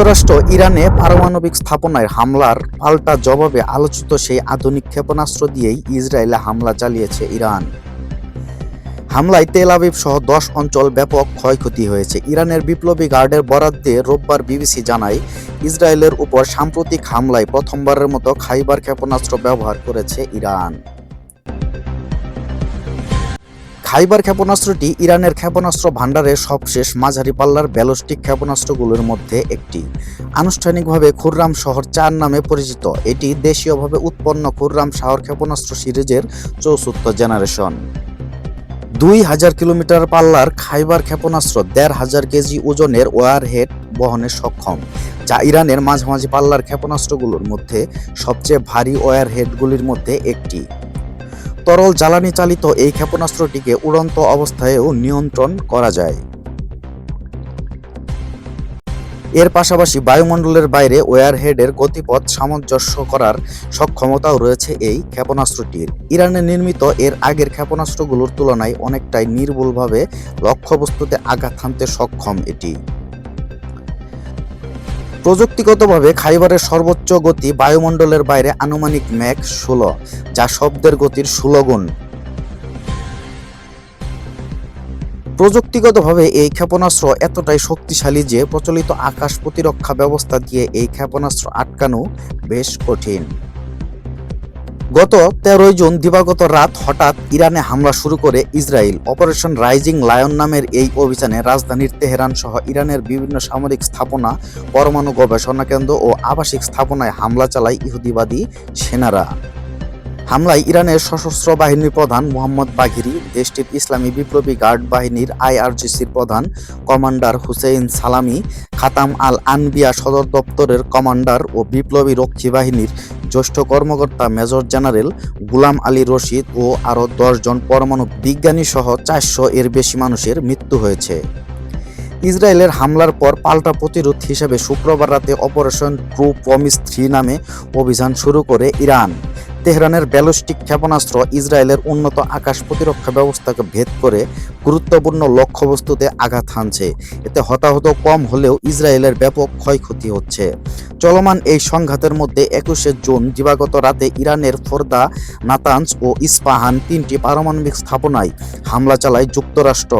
যুক্তরাষ্ট্র ইরানে পারমাণবিক স্থাপনায় হামলার পাল্টা জবাবে আলোচিত সেই আধুনিক ক্ষেপণাস্ত্র দিয়েই ইসরায়েলে হামলা চালিয়েছে ইরান। হামলায় তেল আবিব সহ দশ অঞ্চল ব্যাপক ক্ষয়ক্ষতি হয়েছে। ইরানের বিপ্লবী গার্ডের বরাদ দিয়ে রোববার বিবিসি জানায়, ইসরায়েলের উপর সাম্প্রতিক হামলায় প্রথমবারের মতো খাইবার ক্ষেপণাস্ত্র ব্যবহার করেছে ইরান। খাইবার ক্ষেপণাস্ত্রটি ইরানের ক্ষেপণাস্ত্র ভাণ্ডারের সবশেষ মাঝারি পাল্লার ব্যালিস্টিক ক্ষেপণাস্ত্রগুলোর মধ্যে একটি। আনুষ্ঠানিকভাবে খুররাম শহর চার নামে পরিচিত। এটি দেশীয়ভাবে উৎপন্ন খুররাম শহর ক্ষেপণাস্ত্র সিরিজের চৌষট্ট জেনারেশন। দুই হাজার কিলোমিটার পাল্লার খাইবার ক্ষেপণাস্ত্র দেড় হাজার কেজি ওজনের ওয়ারহেড বহনে সক্ষম, যা ইরানের মাঝামাঝি পাল্লার ক্ষেপণাস্ত্রগুলোর মধ্যে সবচেয়ে ভারী ওয়ারহেডগুলির মধ্যে একটি। তরল জ্বালানি চালিত এই ক্ষেপণাস্ত্রটিকে উড়ন্ত অবস্থায়ও নিয়ন্ত্রণ করা যায়। এর পাশাপাশি বায়ুমণ্ডলের বাইরে ওয়ারহেডের গতিপথ সামঞ্জস্য করার সক্ষমতাও রয়েছে এই ক্ষেপণাস্ত্রটির। ইরানে নির্মিত এর আগের ক্ষেপণাস্ত্রগুলোর তুলনায় অনেকটাই নির্ভুলভাবে লক্ষ্যবস্তুতে আঘাত হানতে সক্ষম এটি। প্রযুক্তিগতভাবে খাইবারের সর্বোচ্চ গতি বায়ুমণ্ডলের বাইরে আনুমানিক ম্যাক ষোলো, যা শব্দের গতির ষোলো গুণ। প্রযুক্তিগতভাবে এই ক্ষেপণাস্ত্র এতটাই শক্তিশালী যে প্রচলিত আকাশ প্রতিরক্ষা ব্যবস্থা দিয়ে এই ক্ষেপণাস্ত্র আটকানো বেশ কঠিন। গত তেরোই জুন দিবাগত রাত হঠাৎ ইরানে হামলা শুরু করে ইসরায়েল। অপারেশন রাইজিং লায়ন নামের এই অভিযানে রাজধানীর তেহরান সহ ইরানের বিভিন্ন সামরিক স্থাপনা, পরমাণু গবেষণা কেন্দ্র ও আবাসিক স্থাপনায় হামলা চালায় ইহুদিবাদী সেনারা। হামলায় ইরানের সশস্ত্র বাহিনীর প্রধান মোহাম্মদ বাঘিরি, দেশটির ইসলামী বিপ্লবী গার্ড বাহিনীর আইআরজিসির প্রধান কমান্ডার হুসেইন সালামি, খাতাম আল আনবিয়া সদর দপ্তরের কমান্ডার ও বিপ্লবী রক্ষী বাহিনীর জ্যেষ্ঠ কর্মকর্তা major general Gholam Ali Rashid ও আরও দশজন পরমাণু বিজ্ঞানী সহ চারশো এর বেশি মানুষের মৃত্যু হয়েছে। ইসরায়েলের হামলার পর পাল্টা প্রতিরোধ হিসেবে শুক্রবার রাতে অপারেশন ট্রু প্রমিস থ্রি নামে অভিযান শুরু করে ইরান। তেহরানের ব্যালিস্টিক ক্ষেপণাস্ত্র ইসরায়েলের উন্নত আকাশ প্রতিরক্ষা ব্যবস্থাকে ভেদ করে গুরুত্বপূর্ণ লক্ষ্যবস্তুতে আঘাত হানছে। এতে হতাহত কম হলেও ইসরায়েলের ব্যাপক ক্ষয়ক্ষতি হচ্ছে। চলমান এই সংঘাতের মধ্যে একুশে জুন, দিবাগত রাতে ইরানের ফোরদা নাতানস ও ইস্পাহান তিনটি পারমাণবিক স্থাপনায় হামলা চালায় যুক্তরাষ্ট্র।